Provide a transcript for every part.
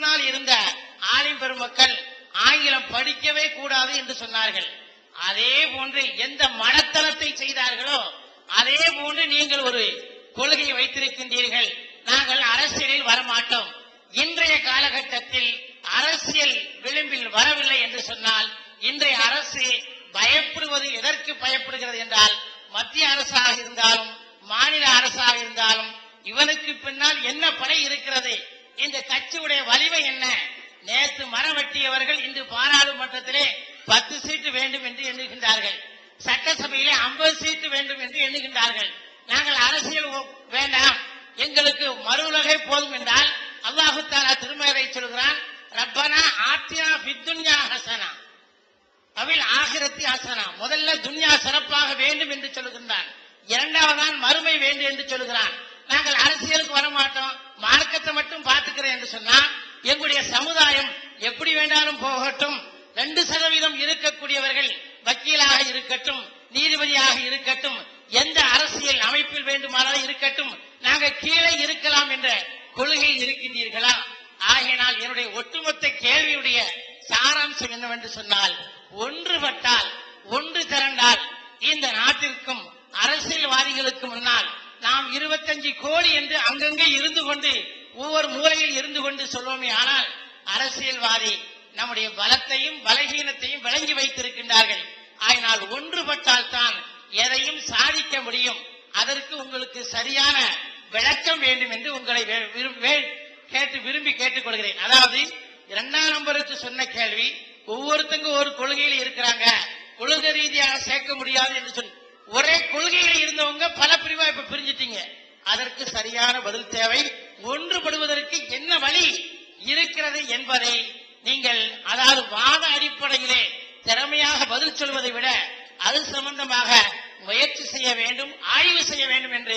முன்னால் இருந்த ஆலிம் பெருமக்கள் ஆங்கிலம் படிக்கவே கூடாது என்று சொன்னார்கள். அதே போன்று எந்த மனத்தளத்தை செய்தார்களோ அதே போன்று நீங்கள் ஒரு கொள்கையை வைத்திருக்கின்றீர்கள். நாங்கள் அரசியலில் வரமாட்டோம். இன்றைய காலகட்டத்தில் அரசியல் விளிம்பில் வரவில்லை என்று சொன்னால் இன்றைய அரசு பயப்படுவது எதற்கு பயப்படுகிறது என்றால் மத்திய அரசாக இருந்தாலும் மாநில அரசாக இருந்தாலும் இவனுக்கு பின்னால் என்ன படை இருக்கிறது? இந்த கட்சியுடைய வலிமை என்ன? நேற்று மரம் வெட்டியவர்கள் இன்று பாராளுமன்றத்திலே பத்து சீட்டு வேண்டும் என்று எண்ணுகின்றார்கள். சட்டசபையிலே ஐம்பது சீட்டு வேண்டும் என்று எண்ணுகின்றார்கள். நாங்கள் அரசியல் வேண்டாம். எங்களுக்கு மறு உலகை போதும் என்றால் அல்லாஹு தாலா திருமறை சொல்கிறான் ரப்பனா ஆத்தியா பித்துன்யா ஹசனா. அவில் ஆகிரத்தி ஹசனா. முதல்ல துன்யா சிறப்பாக வேண்டும் என்று சொல்லுகின்றான் இரண்டாவதான் மறுமை வேண்டும் என்று சொல்லுகிறான் அரசியலுக்கு வர மாட்டோம் மார்க்கத்தை மட்டும் பார்த்துக்கிறேன் என்று சொன்னா எங்களுடைய சமுதாயம் எப்படி வேண்டாலும் போகட்டும். ரெண்டு சதவீதம் இருக்கக்கூடியவர்கள் வக்கீலாக இருக்கட்டும் நீதிபதியாக இருக்கட்டும் எந்த அரசியல் அமைப்பில் வேண்டுமானாலும் இருக்கட்டும். நாங்க கீழே இருக்கலாம் என்ற கொள்கை இருக்கின்றீர்களா? ஆகையினால் என்னுடைய ஒட்டுமொத்த கேள்வியுடைய சாராம்சம் என்னவென்று சொன்னால் ஒன்றுபட்டால் ஒன்று திரண்டால் இந்த நாட்டிற்கும் அரசியல்வாதிகளுக்கு முன்னால் நாம் இருபத்தஞ்சு கோடி என்று அங்கங்கே இருந்து கொண்டு ஒவ்வொரு மூலையில் இருந்து கொண்டு சொல்வோமே ஆனால் அரசியல்வாதி நம்முடைய பலத்தையும் பலகீனத்தையும் விளங்கி வைத்திருக்கின்றார்கள். ஆயினால் ஒன்றுபட்டால் தான் எதையும் சாதிக்க முடியும். அதற்கு உங்களுக்கு சரியான விளக்கம் வேண்டும் என்று உங்களை கேட்டு விரும்பி கேட்டுக்கொள்கிறேன். அதாவது இரண்டாம் நம்பருக்கு சொன்ன கேள்வி ஒவ்வொருத்தங்க ஒரு கொள்கையில் இருக்கிறாங்க. கொள்கை ரீதியாக சேர்க்க முடியாது என்று சொல்லி ஒரே கொள்கையில இருந்தவங்க பல பிரிவா இப்ப அதற்கு சரியான பதில் தேவை. ஒன்றுபடுவதற்கு என்ன வழி இருக்கிறது என்பதை நீங்கள் அதாவது வாத அடிப்படையிலே திறமையாக பதில் சொல்வதை விட அது சம்பந்தமாக முயற்சி செய்ய வேண்டும் ஆய்வு செய்ய வேண்டும் என்று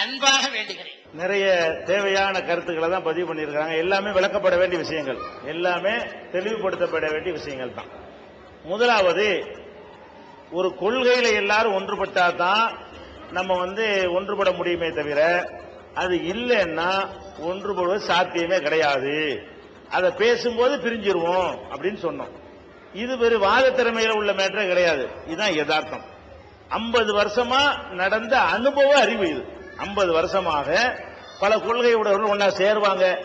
அன்பாக வேண்டுகிறேன். நிறைய தேவையான கருத்துக்களை தான் பதிவு பண்ணியிருக்காங்க எல்லாமே விளக்கப்பட வேண்டிய விஷயங்கள். எல்லாமே தெளிவுபடுத்தப்பட வேண்டிய விஷயங்கள் தான். முதலாவது ஒரு கொள்கையில எல்லாரும் ஒன்றுபட்டா தான் நம்ம வந்து ஒன்றுபட முடியுமே தவிர அது இல்லைன்னா ஒன்றுபடுவது சாத்தியமே கிடையாது. அதை பேசும்போது பிரிஞ்சிருவோம் அப்படின்னு சொன்னோம். இது வெறும் வாத திறமையில உள்ள மேட்டரே கிடையாது. இதுதான் யதார்த்தம். ஐம்பது வருஷமா நடந்த அனுபவ அறிவு இது. ஐம்பது வருஷமாக பல கொள்கை ஒன்னா சேருவாங்க.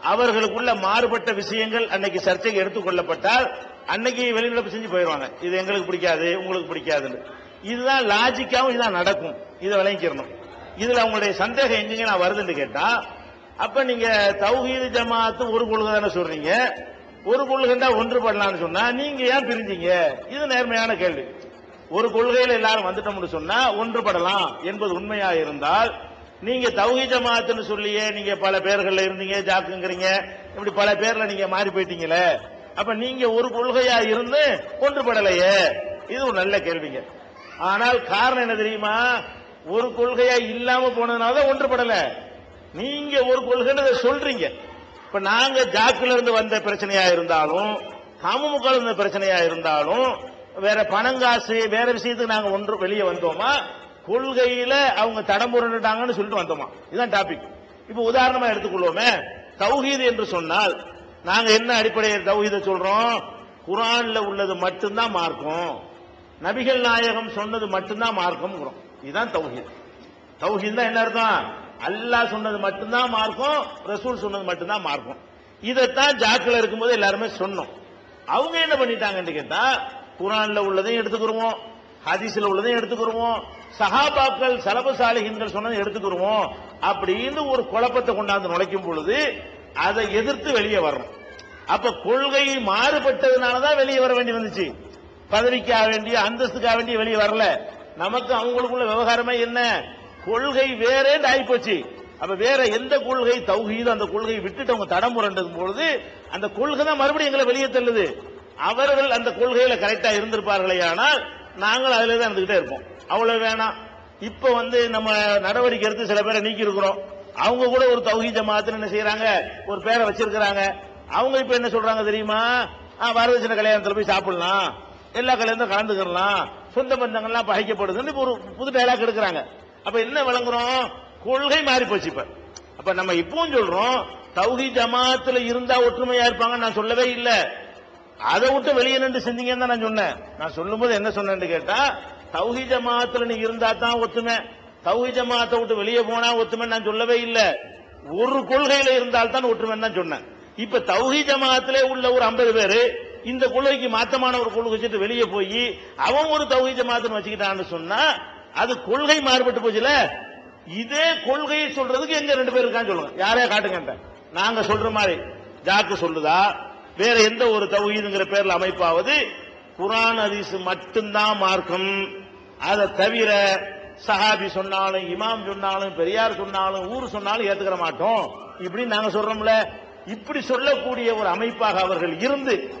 அவர்களுக்குள்ள மாறுபட்ட விஷயங்கள் அன்னைக்கு சர்ச்சைக்கு எடுத்துக்கொள்ளப்பட்டால் அன்னைக்கு வெளிநடப்பு செஞ்சு போயிடுவாங்க. இது எங்களுக்கு பிடிக்காது உங்களுக்கு பிடிக்காதுன்னு. இதுதான் லாஜிக்காவும் இதுதான் நடக்கும். இதை விளங்கிக்கிறணும். இதுல அவங்களுடைய சந்தேகம் எங்கெங்க நான் வருதுன்னு கேட்டா அப்ப நீங்க தௌஹீது ஜமாத்து ஒரு கொள்கை தானே சொல்றீங்க. ஒரு கொள்கைண்டா ஒன்றுபடலாம்னு சொன்னா நீங்க ஏன் பிரிஞ்சீங்க? இது நேர்மையான கேள்வி. ஒரு கொள்கையில எல்லாரும் வந்துட்டோம்னு சொன்னா ஒன்றுபடலாம் என்பது உண்மையா இருந்தால் நீங்க தௌஹி ஜமாத்துன்னு சொல்லியே நீங்க பல பேர்கள்ல இருந்தீங்க ஜாக்குங்கிறீங்க இப்படி பல பேர்ல நீங்க மாறி போயிட்டீங்களே அப்ப நீங்க ஒரு கொள்கையா இருந்து ஒன்றுபடலையே. இது ஒரு நல்ல கேள்விங்க. ஆனால் காரணம் என்ன தெரியுமா? ஒரு கொள்கையா இல்லாம போனதுனால தான் ஒன்றுபடல. நீங்க ஒரு கொள்கைன்னு சொல்றீங்க. இப்ப நாங்க ஜாக்குல இருந்து வந்த பிரச்சனையா இருந்தாலும் அமமுக இருந்த பிரச்சனையா இருந்தாலும் வேற பணங்காசு வேற விஷயத்துக்கு நாங்க ஒன்று வெளியே வந்தோமா? கொள்கையில அவங்க தடம் புரண்டுட்டாங்கன்னு சொல்லிட்டு வந்தோமா? இதுதான் டாபிக் இப்ப உதாரணமா எடுத்துக்கொள்வோமே. தௌஹீது என்று சொன்னால் நாங்க என்ன அடிப்படையில் தௌஹீத சொல்றோம்? குரான்ல உள்ளது மட்டும்தான் மார்க்கம். நபிகள் நாயகம் சொன்னது மட்டும்தான் மார்க்கம்ங்கிறோம். இதுதான் தௌஹீத். தௌஹீத் தான் என்ன அர்த்தம்? அல்லாஹ் சொன்னது மட்டும்தான் மார்க்கம் ரசூல் சொன்னது மட்டும்தான் மார்க்கம். இதைத்தான் ஜாக்கில் இருக்கும்போது எல்லாருமே சொன்னோம். அவங்க என்ன பண்ணிட்டாங்கன்னு கேட்டா குரான்ல உள்ளதையும் எடுத்துக்கிருவோம் ஹதீஸ்ல உள்ளதையும் எடுத்துக்கிருவோம் சஹாபாக்கள் சலபசாலிகின்கள் சொன்னதை எடுத்துக்கிடுவோம் அப்படின்னு ஒரு குழப்பத்தை கொண்டாந்து நுழைக்கும் பொழுது அதை எதிர்த்து வெளியே வரணும். அப்ப கொள்கை மாறுபட்டதுனாலதான் வெளியே வர வேண்டி வந்துச்சு. பதவிக்காக வேண்டிய அந்தஸ்துக்காக வேண்டிய வெளியே வரல. நமக்கு அவங்களுக்குள்ள விவகாரமே என்ன? கொள்கை வேறேன்னு ஆயிப்போச்சு. அப்ப வேற எந்த கொள்கை தௌகியதோ அந்த கொள்கையை விட்டுட்டு அவங்க தடம் புரண்டதும் பொழுது அந்த கொள்கை தான் மறுபடியும் எங்களை வெளியே தள்ளுது. அவர்கள் அந்த கொள்கையில கரெக்டா இருந்திருப்பார்களே ஆனால் நாங்கள் அதுல தான் இருந்துகிட்டே இருப்போம். அவ்வளவு வேணாம். இப்ப வந்து நம்ம நடவடிக்கை எடுத்து சில பேரை நீக்கி இருக்கிறோம் அவங்க கூட ஒரு தௌஹீ ஜமாத்துன்னு என்ன செய்யறாங்க ஒரு பேரை வச்சிருக்கிறாங்க. அவங்க இப்ப என்ன சொல்றாங்க தெரியுமா? வரதட்சணை கல்யாணத்துல போய் சாப்பிடலாம். எல்லா கல்யாணத்தையும் கலந்துக்கலாம் சொந்த பந்தங்கள்லாம் பகைக்கப்படுதுன்னு ஒரு புது டைலாக் எடுக்கிறாங்க. அப்ப என்ன விளங்குறோம்? கொள்கை மாறி போச்சு இப்ப. அப்ப நம்ம இப்பவும் சொல்றோம் தௌஹி ஜமாத்துல இருந்தா ஒற்றுமையா இருப்பாங்க நான் சொல்லவே இல்லை. அதை விட்டு வெளியே நின்று செஞ்சீங்கன்னு தான் நான் சொன்னேன். நான் சொல்லும்போது என்ன சொன்னேன்னு கேட்டா தௌஹி ஜமாத்துல நீ இருந்தா தான் ஒத்துமை தௌஹி ஜமாத்தை விட்டு வெளியே போனா ஒத்துமை நான் சொல்லவே இல்லை. ஒரு கொள்கையில இருந்தால் தான் ஒற்றுமைன்னு தான் சொன்னேன். இப்ப தௌஹி ஜமாத்திலே உள்ள ஒரு ஐம்பது பேரு இந்த கொள்கைக்கு மாத்தமான ஒரு கொள்கை வச்சுட்டு வெளியே போய் அவன் ஒரு தௌஹி ஜமாத்துன்னு வச்சுக்கிட்டான்னு சொன்னா அது கொள்கை மாறுபட்டு போச்சுல? இதே கொள்கையை சொல்றதுக்கு எங்க ரெண்டு பேர் இருக்கான்னு சொல்லுங்க. யாரையா காட்டுங்க நாங்க சொல்ற மாதிரி. ஜாக்கு சொல்லுதா? வேற எந்த ஒரு தௌஹீதுங்கிற பேர்ல அமைப்பாவது குரான் ஹதீஸ் மட்டும்தான் மார்க்கம். அதை தவிர சஹாபி சொன்னாலும் இமாம் சொன்னாலும் பெரியார் சொன்னாலும் ஊர் சொன்னாலும் ஏத்துக்கிற மாட்டோம். இப்படின்னு நாங்க சொல்றோம்ல. இப்படி சொல்லக்கூடிய ஒரு அமைப்பாக அவர்கள் இருந்து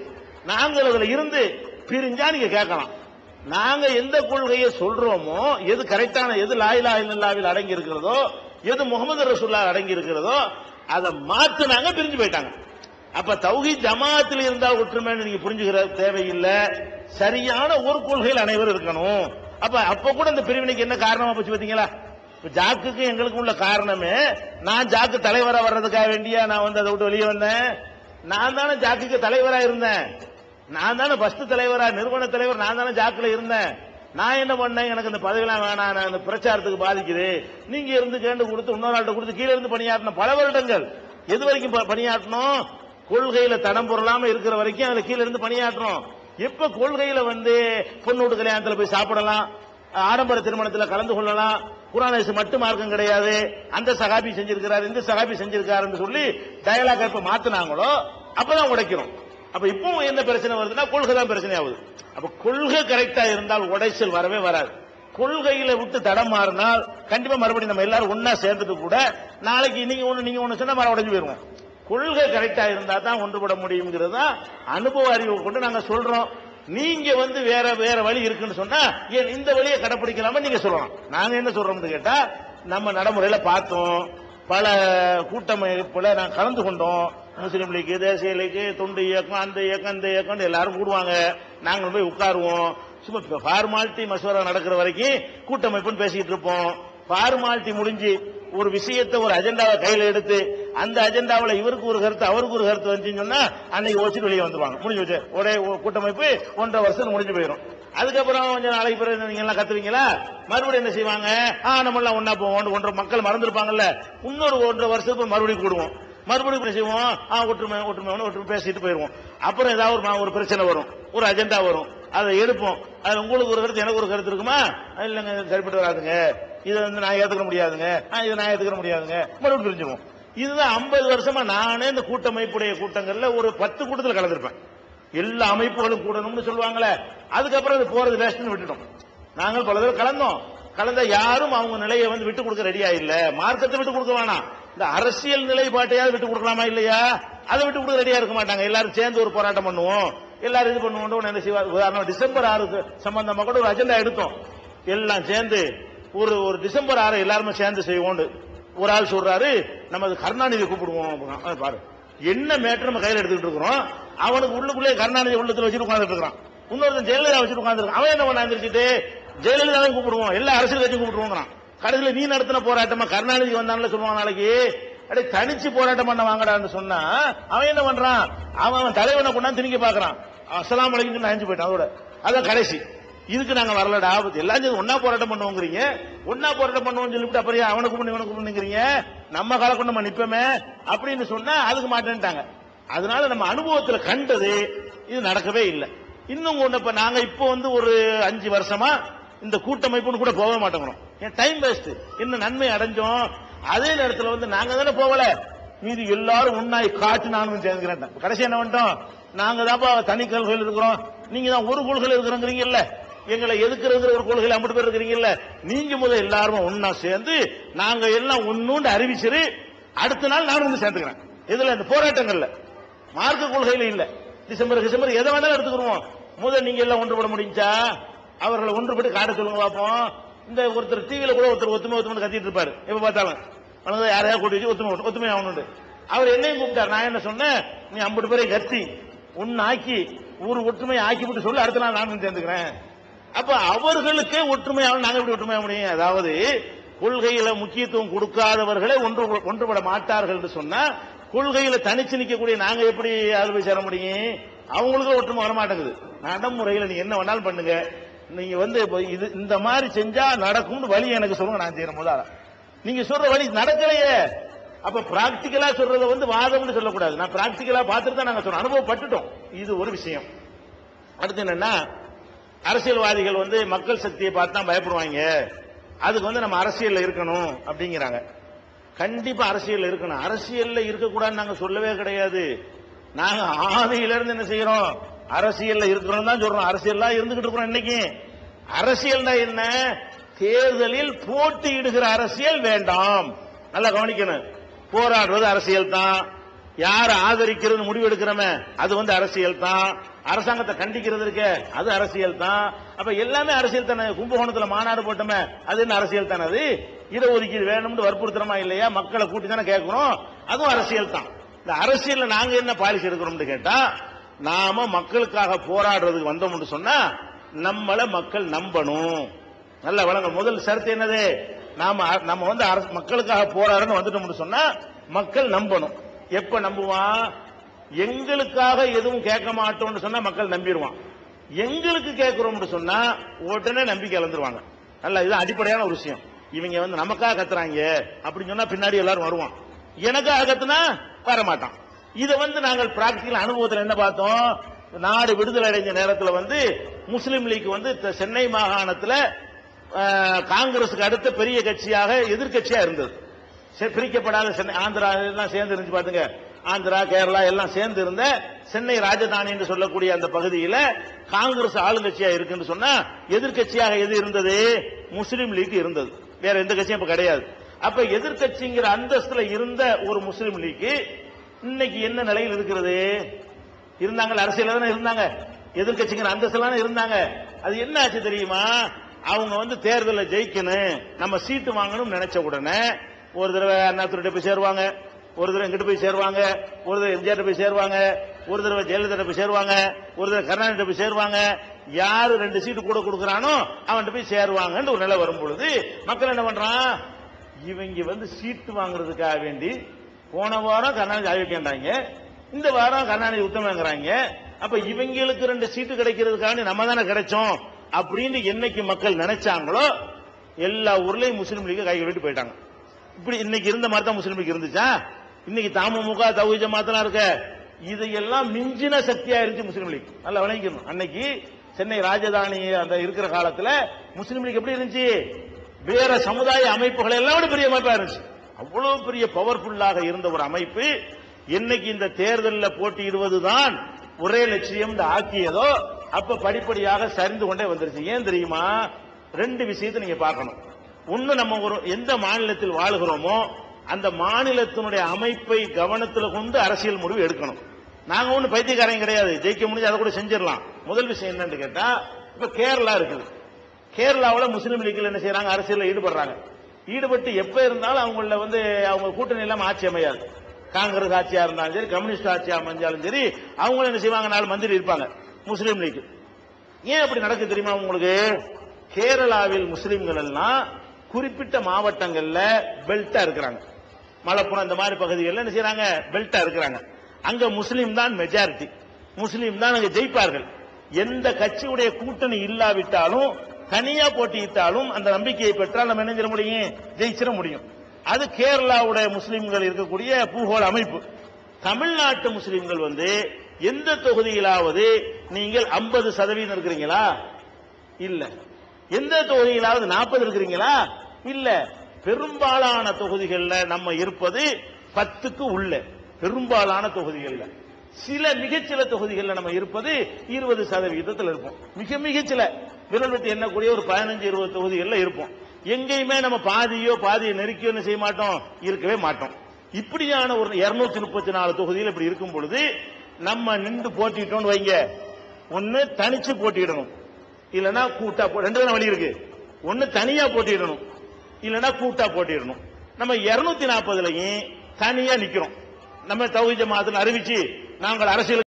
நாங்கள் அதுல இருந்து பிரிஞ்சா நீங்க கேட்கலாம். நாங்க எந்த கொள்கையை சொல்றோமோ எது கரெக்டான எது லாயிலா இல்லாவில் அடங்கி இருக்கிறதோ எது முகமது ரசூல்லா அடங்கி இருக்கிறதோ அதை மாத்துனாங்க பிரிஞ்சு போயிட்டாங்க. அப்ப தௌஹி ஜமாத்தில் இருந்தா ஒற்றுமைன்னு நீங்க புரிஞ்சுக்கிற தேவையில்லை. சரியான ஒரு கொள்கையில் அனைவரும் இருக்கணும். அப்ப அப்ப கூட இந்த பிரிவினைக்கு என்ன காரணமா போச்சு பாத்தீங்களா இப்ப ஜாக்குக்கு எங்களுக்கு உள்ள காரணமே நான் ஜாக்கு தலைவரா வர்றதுக்காக வேண்டியா நான் வந்து அதை விட்டு வெளியே வந்தேன்? நான் தானே ஜாக்குக்கு தலைவரா இருந்தேன். நான் தானே பஸ்ட் தலைவரா நிறுவன தலைவர் நான் தானே ஜாக்கில் இருந்தேன். நான் என்ன பண்ணேன்? எனக்கு இந்த பதவியெல்லாம் வேணாம். நான் இந்த பிரச்சாரத்துக்கு பாதிக்குது. நீங்க இருந்து கேண்டு கொடுத்து இன்னொரு ஆள்கிட்ட கொடுத்து கீழே இருந்து பணியாற்றின பல வருடங்கள். எது வரைக்கும் ப- பணியாற்றணும்? கொள்கையில தடம் பொருளாம இருக்கிற வரைக்கும் அதுல கீழே இருந்து பணியாற்றணும். இப்ப கொள்கையில வந்து பொண்ணு கல்யாணத்துல போய் சாப்பிடலாம்? ஆடம்பர திருமணத்துல கலந்து கொள்ளலாம்? குரானேசு மட்டும் மார்க்கம் கிடையாது. அந்த சகாபி செஞ்சிருக்கிறார் இந்த சகாபி செஞ்சிருக்காருன்னு சொல்லி டயலாக இப்ப மாத்தினாங்களோ அப்பதான் உடைக்கிறோம். அப்ப இப்போ என்ன பிரச்சனை வருதுன்னா கொள்கை தான் பிரச்சனை ஆகுது அப்ப கொள்கை கரெக்டா இருந்தால் உடைச்சல் வரவே வராது. கொள்கையில விட்டு தடம் மாறினால் கண்டிப்பா மறுபடியும் நம்ம எல்லாரும் ஒன்னா சேர்ந்துட்டு கூட நாளைக்கு நீங்க ஒண்ணு நீங்க ஒண்ணு சொன்னா மரம் உடஞ்சு போயிருவோம். கொள்கை கரெக்டா இருந்தா தான் ஒன்றுபட முடியுங்கிறது தான் அனுபவ அறிவு கொண்டு நாங்க சொல்றோம். நீங்க வந்து வேற வேற வழி இருக்குன்னு சொன்னா ஏன் இந்த வழியை கடைப்பிடிக்கலாமா நீங்க சொல்லலாம் நாங்க என்ன சொல்றோம்னு கேட்டா நம்ம நடைமுறையில பார்த்தோம். பல கூட்டமைப்புல நான் கலந்து கொண்டோம். முஸ்லீம் லீக் தேசிய லீக் தொண்டு இயக்கம் அந்த இயக்கம் இந்த இயக்கம் எல்லாரும் கூடுவாங்க. நாங்கள் போய் உட்காருவோம். சும்மா ஃபார்மாலிட்டி மசோரா நடக்கிற வரைக்கும் கூட்டமைப்புன்னு பேசிக்கிட்டு இருப்போம். ஃபார்மாலிட்டி முடிஞ்சு ஒரு விஷயத்தை ஒரு அஜெண்டாவை கையில் எடுத்து அந்த அஜெண்டாவில் இவருக்கு ஒரு கருத்து அவருக்கு ஒரு கருத்து வந்துச்சுன்னு சொன்னா அன்னைக்கு வச்சுட்டு வெளியே வந்துருவாங்க. முடிஞ்சு வச்சு ஒரே கூட்டமைப்பு ஒன்றரை வருஷம் முடிஞ்சு போயிடும் அதுக்கப்புறம் கொஞ்சம் நாளைக்கு பிறகு நீங்க எல்லாம் கத்துவீங்களா? மறுபடியும் என்ன செய்வாங்க? ஆ நம்ம எல்லாம் ஒன்னா போவோம் ஒன்றரை மக்கள் மறந்துருப்பாங்கல்ல. இன்னொரு ஒன்றரை வருஷத்துக்கு மறுபடியும் கூடுவோம். மறுபடியும் என்ன செய்வோம்? ஆ ஒற்றுமை ஒற்றுமை ஒற்றுமை பேசிட்டு போயிருவோம் அப்புறம் ஏதாவது ஒரு ஒரு பிரச்சனை வரும். ஒரு அஜெண்டா வரும். அதை எடுப்போம். அது உங்களுக்கு ஒரு கருத்து எனக்கு ஒரு கருத்து இருக்குமா? இல்லைங்க சரிப்பட்டு வராதுங்க. இதை வந்து நான் ஏத்துக்க முடியாதுங்க. இதை நான் ஏத்துக்க முடியாதுங்க. மறுபடியும் பிரிஞ்சுவோம் இதுதான் ஐம்பது வருஷமா நானே இந்த கூட்டமைப்புடைய கூட்டங்கள்ல ஒரு பத்து கூட்டத்தில் கலந்துருப்பேன். எல்லா அமைப்புகளும் கூடணும்னு சொல்லுவாங்களே அதுக்கப்புறம் அது போறது வேஸ்ட்னு விட்டுட்டோம். நாங்கள் பல தடவை கலந்தோம். கலந்த யாரும் அவங்க நிலையை வந்து விட்டு கொடுக்க ரெடியா இல்ல மார்க்கத்தை விட்டு கொடுக்க வேணாம். இந்த அரசியல் நிலைப்பாட்டையாவது விட்டு கொடுக்கலாமா இல்லையா? அதை விட்டு கொடுக்க ரெடியா இருக்க மாட்டாங்க. எல்லாரும் சேர்ந்து ஒரு போராட்டம் பண்ணுவோம். எல்லாரும் இது பண்ணுவோம் என்ன செய்வார் உதாரணம் டிசம்பர் ஆறு சம்பந்தமா கூட ஒரு அஜெண்டா எடுத்தோம். எல்லாம் சேர்ந்து ஒரு ஒரு டிசம்பர் ஆறு எல்லாருமே சேர்ந்து செய்வோம் ஒரு ஆள் சொல்றாரு நம்ம அது கருணாநிதி கூப்பிடுவோம். பாரு என்ன மேட்டர் நம்ம கையில் எடுத்துக்கிட்டு இருக்கிறோம்? அவனுக்கு உள்ளுக்குள்ளே கருணாநிதி உள்ளத்துல வச்சுட்டு உட்காந்துட்டு இருக்கிறான். இன்னொருத்தன் ஜெயலலிதா வச்சுட்டு உட்காந்துருக்கான் அவன் என்ன பண்ண எந்திரிச்சிட்டு ஜெயலலிதாவை கூப்பிடுவோம். எல்லா அரசியல் கட்சியும் கூப்பிடுவோங்கிறான் கடைசியில் நீ நடத்தின போராட்டமா கருணாநிதி வந்தான்னு சொல்லுவான் நாளைக்கு. அடே தனிச்சு போராட்டம் பண்ண வாங்கடான்னு சொன்னா அவன் என்ன பண்றான்? அவன் அவன் தலைவனை கொண்டாந்து திணிக்க பாக்குறான் அஸ்ஸலாமு அலைக்கும் அழிஞ்சு போயிட்டான் அதோட. அதான் கடைசி. இதுக்கு நாங்க வரலடா. ஆபத்து எல்லாம் சேர்ந்து ஒன்னா போராட்டம் பண்ணுவோங்கிறீங்க. ஒன்னா போராட்டம் பண்ணுவோம்னு சொல்லிவிட்டு அப்புறம் அவனுக்கு பண்ணி இவனுக்கு பண்ணுங்கிறீங்க நம்ம கால கொண்டு நம்ம நிப்பமே. அப்படின்னு சொன்னா அதுக்கு மாட்டேன்ட்டாங்க. அதனால நம்ம அனுபவத்துல கண்டது இது நடக்கவே இல்லை. இன்னும் ஒண்ணு இப்ப நாங்க இப்போ வந்து ஒரு அஞ்சு வருஷமா இந்த கூட்டமைப்புன்னு கூட போக மாட்டேங்கிறோம். ஏன் டைம் வேஸ்ட் இன்னும் நன்மை அடைஞ்சோம்? அதே நேரத்தில் வந்து நாங்க தானே போகல. மீதி எல்லாரும் ஒன்னாய் காட்டு நானும் சேர்ந்துக்கிறேன் கடைசி என்ன பண்ணிட்டோம்? நாங்க தான்ப்பா தனி கொள்கையில் இருக்கிறோம். நீங்க தான் ஒரு கொள்கையில் இருக்கிறோங்கிறீங்கல்ல. எங்களை எதுக்குறதுங்கிற ஒரு கொள்கையில் ஐம்பது பேர் இருக்கிறீங்கல்ல? நீங்க முதல் எல்லாரும் ஒன்னா சேர்ந்து நாங்க எல்லாம் ஒன்னூண்டு அறிவிச்சிரு அடுத்த நாள் நானும் வந்து சேர்ந்துக்கிறேன். இதுல இந்த போராட்டங்கள்ல மார்க்க கொள்கையில இல்ல. டிசம்பர் டிசம்பர் எதை வேணாலும் எடுத்துக்கிறோம் முதல் நீங்க எல்லாம் ஒன்றுபட முடிஞ்சா அவர்களை ஒன்றுபட்டு காட்ட சொல்லுங்க பார்ப்போம். இந்த ஒருத்தர் டிவியில கூட ஒருத்தர் ஒத்துமை ஒத்துமை கத்திட்டு இருப்பாரு. எப்ப பார்த்தாலும். அவனுங்க யாரையாவது கூட்டி வச்சு ஒத்துமை ஒத்துமை ஆகணுண்டு அவர் என்னையும் கூப்பிட்டார். நான் என்ன சொன்னேன்? நீ ஐம்பது பேரை கத்தி ஒன்னு ஆக்கி ஒரு ஒற்றுமையை ஆக்கி விட்டு சொல்லி அடுத்த நாள் நான் சேர்ந்துக்கிறேன். அப்ப அவர்களுக்கே ஒற்றுமையாக நாங்க எப்படி ஒற்றுமையாக முடியும்? அதாவது கொள்கையில முக்கியத்துவம் கொடுக்காதவர்களே ஒன்று ஒன்றுபட மாட்டார்கள் என்று சொன்னா கொள்கையில தனிச்சு நிற்கக்கூடிய நாங்க எப்படி அதுல போய் சேர முடியும்? அவங்களுக்கும் ஒற்றுமை வர மாட்டேங்குது நடைமுறையில நீ என்ன வேணாலும் பண்ணுங்க. நீங்க வந்து இது இந்த மாதிரி செஞ்சா நடக்கும்னு வழி எனக்கு சொல்லுங்க நான் செய்யற போது நீங்க சொல்ற வழி நடக்கலையே. அப்ப பிராக்டிக்கலா சொல்றத வந்து வாதம்னு சொல்லக்கூடாது. நான் பிராக்டிக்கலா பார்த்துட்டு தான் நாங்க சொல்றோம். அனுபவப்பட்டுட்டோம். இது ஒரு விஷயம். அடுத்து என்னன்னா அரசியல்வாதிகள் வந்து மக்கள் சக்தியை பார்த்து தான் பயப்படுவாங்க. அதுக்கு வந்து நம்ம அரசியலில் இருக்கணும் அப்படிங்கிறாங்க. கண்டிப்பா அரசியலில் இருக்கணும். அரசியல்ல இருக்கக்கூடாதுன்னு நாங்க சொல்லவே கிடையாது. நாங்க ஆதியிலிருந்து என்ன செய்யறோம்? அரசியல்ல இருக்கிறோம் தான் சொல்றோம். அரசியல்லாம் இருந்துகிட்டு இருக்கிறோம் இன்னைக்கு. அரசியல்னா என்ன? தேர்தலில் போட்டியிடுகிற அரசியல் வேண்டாம். நல்லா கவனிக்கணும். போராடுறது அரசியல் தான் யாரை ஆதரிக்கிறது முடிவெடுக்கிறோமே அது வந்து அரசியல் தான். அரசாங்கத்தை கண்டிக்கிறது இருக்க அது அரசியல் தான். அப்ப எல்லாமே அரசியல் தானே. கும்பகோணத்துல மாநாடு போட்டோமே அது என்ன அரசியல் தானே அது? இடஒதுக்கீடு வேணும்னு வற்புறுத்துறமா இல்லையா? மக்களை கூட்டி தானே கேட்கிறோம். அதுவும் அரசியல் தான். இந்த அரசியல்ல நாங்க என்ன பாலிசி எடுக்கிறோம்னு கேட்டா நாம மக்களுக்காக போராடுறதுக்கு வந்தோம்னு சொன்னா நம்மள மக்கள் நம்பணும். நல்ல வழங்க முதல் சரத்து என்னது? நாம நம்ம வந்து மக்களுக்காக போராடணும் வந்துட்டோம்னு சொன்னா மக்கள் நம்பணும். எப்ப நம்புவான்? எங்களுக்காக எதுவும் கேட்க மாட்டோம்னு சொன்னா மக்கள் நம்பிடுவான் எங்களுக்கு கேட்கிறோம்னு சொன்னா உடனே நம்பிக்கை இழந்துருவாங்க. நல்ல இது அடிப்படையான ஒரு விஷயம். இவங்க வந்து நமக்காக கத்துறாங்க அப்படின்னு சொன்னா பின்னாடி எல்லாரும் வருவான். எனக்காக கத்துனா வர மாட்டான் இதை வந்து நாங்கள் பிராக்டிக்கல் அனுபவத்தில் என்ன பார்த்தோம்? நாடு விடுதலை அடைஞ்ச நேரத்தில் வந்து முஸ்லீம் லீக் வந்து த- சென்னை மாகாணத்தில் காங்கிரஸுக்கு அடுத்த பெரிய கட்சியாக எதிர்கட்சியா இருந்தது. பிரிக்கப்படாத சென்னை ஆந்திரா எல்லாம் சேர்ந்து இருந்துச்சு பாத்துங்க. ஆந்திரா கேரளா எல்லாம் சேர்ந்து இருந்த சென்னை ராஜதானி என்று சொல்லக்கூடிய அந்த பகுதியில காங்கிரஸ் ஆளுங்கட்சியா இருக்குன்னு சொன்னா எதிர்க்கட்சியாக எது இருந்தது? முஸ்லீம் லீக் இருந்தது. வேற எந்த கட்சியும் இப்ப கிடையாது. அப்ப எதிர்க்கட்சிங்கிற அந்தஸ்துல இருந்த ஒரு முஸ்லீம் லீக் இன்னைக்கு என்ன நிலையில் இருக்கிறது? இருந்தாங்க அரசியல் தானே இருந்தாங்க. எதிர்க்கட்சிங்கிற அந்தஸ்துல இருந்தாங்க. அது என்ன ஆச்சு தெரியுமா? அவங்க வந்து தேர்தலில் ஜெயிக்கணும். நம்ம சீட்டு வாங்கணும்னு நினைச்ச உடனே ஒரு தடவை அண்ணாத்துறை போய் சேருவாங்க ஒரு தடவை எங்கிட்ட போய் சேருவாங்க ஒரு தடவை எம்ஜிஆர் போய் சேருவாங்க ஒரு தடவை ஜெயலலிதா போய் சேருவாங்க ஒரு தடவை கருணாநிதி போய் சேருவாங்க. யாரு ரெண்டு சீட்டு கூட கொடுக்கறானோ அவன்கிட்ட போய் சேருவாங்கன்னு ஒரு நிலை வரும் பொழுது மக்கள் என்ன பண்றான்? இவங்க வந்து சீட்டு வாங்குறதுக்காக வேண்டி போன வாரம் கருணாநிதி ஆய்வுக்கேண்டாங்க இந்த வாரம் கருணாநிதி உத்தமங்கிறாங்க. அப்ப இவங்களுக்கு ரெண்டு சீட்டு கிடைக்கிறதுக்காண்டி நம்ம தானே கிடைச்சோம் அப்படின்னு என்னைக்கு மக்கள் நினைச்சாங்களோ எல்லா ஊர்லயும் முஸ்லீம் லீக கை கட்டிட்டு போயிட்டாங்க. இப்படி இன்னைக்கு இருந்த மாதிரி தான் முஸ்லீமுக்கு இருந்துச்சா? இன்னைக்கு தாமமுக தவி ஜமாத்தெல்லாம் இருக்க. இதையெல்லாம் மிஞ்சின சக்தியா இருந்துச்சு முஸ்லீம் லீக். நல்லா விளங்கிக்கணும். அன்னைக்கு சென்னை ராஜதானி அந்த இருக்கிற காலத்துல முஸ்லீம் லீக் எப்படி இருந்துச்சு? வேற சமுதாய அமைப்புகள் எல்லாம் விட பெரிய அமைப்பா இருந்துச்சு. அவ்வளவு பெரிய பவர்ஃபுல்லாக இருந்த ஒரு அமைப்பு என்னைக்கு இந்த தேர்தலில் போட்டியிடுவதுதான் ஒரே லட்சியம் ஆக்கியதோ. அப்ப படிப்படியாக சரிந்து கொண்டே வந்துருச்சு. ஏன் தெரியுமா? ரெண்டு விஷயத்தை நீங்க பார்க்கணும். ஒண்ணு நம்ம ஒரு எந்த மாநிலத்தில் வாழுகிறோமோ அந்த மாநிலத்தினுடைய அமைப்பை கவனத்தில் கொண்டு அரசியல் முடிவு எடுக்கணும். நாங்க ஒண்ணு பைத்தியக்காரங்க கிடையாது. ஜெயிக்க முடிஞ்சு அதை கூட செஞ்சிடலாம். முதல் விஷயம் என்னன்னு கேட்டா இப்ப கேரளா இருக்குது. கேரளாவில் முஸ்லீம் லீக்ல என்ன செய்யறாங்க அரசியலில் ஈடுபடுறாங்க. ஈடுபட்டு எப்ப இருந்தாலும் அவங்கள வந்து அவங்க கூட்டணி இல்லாம ஆட்சி அமையாது. காங்கிரஸ் ஆட்சியா இருந்தாலும் சரி கம்யூனிஸ்ட் ஆட்சியா அமைஞ்சாலும் சரி அவங்களும் என்ன செய்வாங்க? நாலு மந்திரி இருப்பாங்க முஸ்லீம் லீக் ஏன் அப்படி நடக்கு தெரியுமா உங்களுக்கு? கேரளாவில் முஸ்லீம்கள் எல்லாம் குறிப்பிட்ட மாவட்டங்கள்ல பெல்ட்டா இருக்கிறாங்க. மலப்புரம் இந்த மாதிரி பகுதிகளில் என்ன செய்யறாங்க பெல்ட்டா இருக்கிறாங்க. அங்க முஸ்லீம் தான் மெஜாரிட்டி முஸ்லீம் தான் அங்க ஜெயிப்பார்கள். எந்த கட்சியுடைய கூட்டணி இல்லாவிட்டாலும் தனியா போட்டியிட்டாலும் அந்த நம்பிக்கையை பெற்றால் நம்ம என்ன செய்ய முடியும்? ஜெயிச்சிட முடியும். அது கேரளாவுடைய முஸ்லீம்கள் இருக்கக்கூடிய பூகோள அமைப்பு. தமிழ்நாட்டு முஸ்லீம்கள் வந்து எந்த தொகுதியிலாவது நீங்கள் 50 சதவீதம் இருக்கிறீங்களா? இல்லை. எந்த தொகுதியிலாவது நாற்பது இருக்கிறீங்களா? இல்ல. பெரும்பாலான தொகுதிகளில் நம்ம இருப்பது பத்துக்கு உள்ள பெரும்பாலான தொகுதிகளில். சில மிகச்சில தொகுதிகளில் நம்ம இருப்பது இருபது சதவீதத்தில் இருப்போம். மிக மிகச்சில. விரல் விட்டு எண்ணக்கூடிய ஒரு பதினஞ்சு இருபது தொகுதிகளில் இருப்போம். எங்கேயுமே நம்ம பாதியோ பாதியை நெருக்கியோ செய்ய மாட்டோம்? இருக்கவே மாட்டோம். இப்படியான ஒரு இருநூத்தி முப்பத்தி நாலு தொகுதியில் இப்படி இருக்கும் பொழுது நம்ம நின்று போட்டிட்டோம்னு வைங்க. ஒன்னு தனிச்சு போட்டியிடணும் இல்லனா கூட்டா ரெண்டு தான் வழி இருக்கு. ஒன்னு தனியா போட்டிடணும் இல்லனா கூட்டா போட்டிடணும் நம்ம 240 நாற்பதுலயும் தனியா நிக்கிறோம். நம்ம தௌஹீத் ஜமாத்துல அறிவிச்சு நாங்கள் அரசியல்